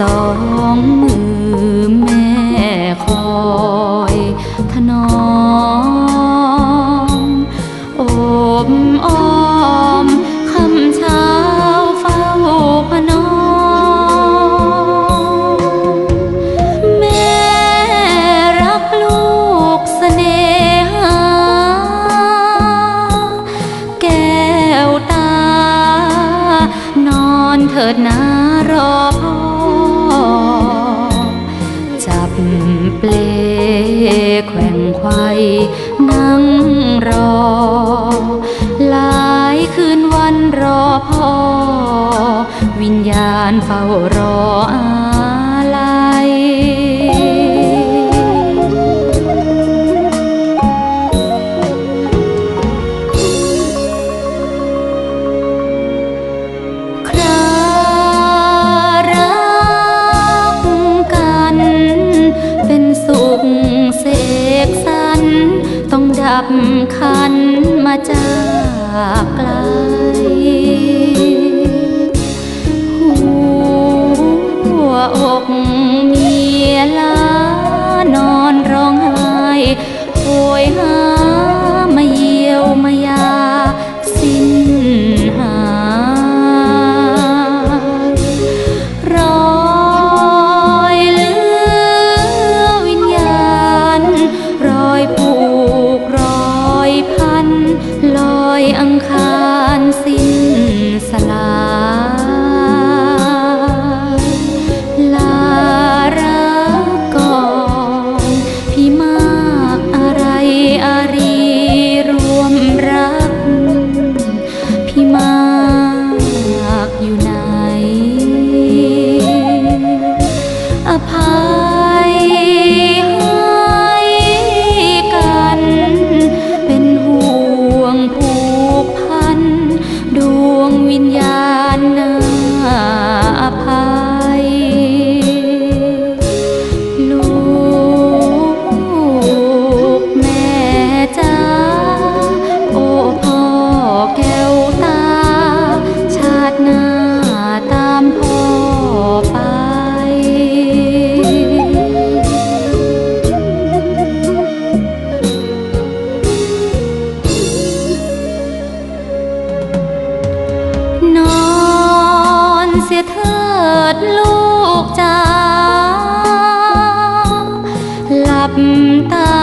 สองมือแม่คอยถนอมอบอ้อมคำเช้าเฝ้าพนอมแม่รักลูกเสน่หาแก้วตานอนเถิดนารอพ่อ ฝ้ารออาลัยครารักกัน เป็นสุขเสกสรรต้องดับขันมาจากไกล อกเมียลานอนร้องไห้โหยหามาเยี่ยวมายา สิ้นหา รอยเลือวิญญาณ รอยผูกรอยพันลอยอังคาร เสียเถิดลูกจ้าหลับตา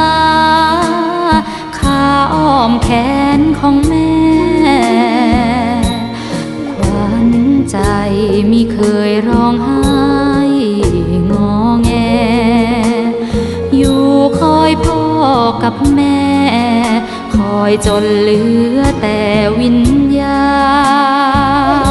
ขาอ้อมแขนของแม่ขวัญใจมิเคยร้องไห้งอแง อยู่คอยพ่อกับแม่ คอยจนเหลือแต่วิญญาณ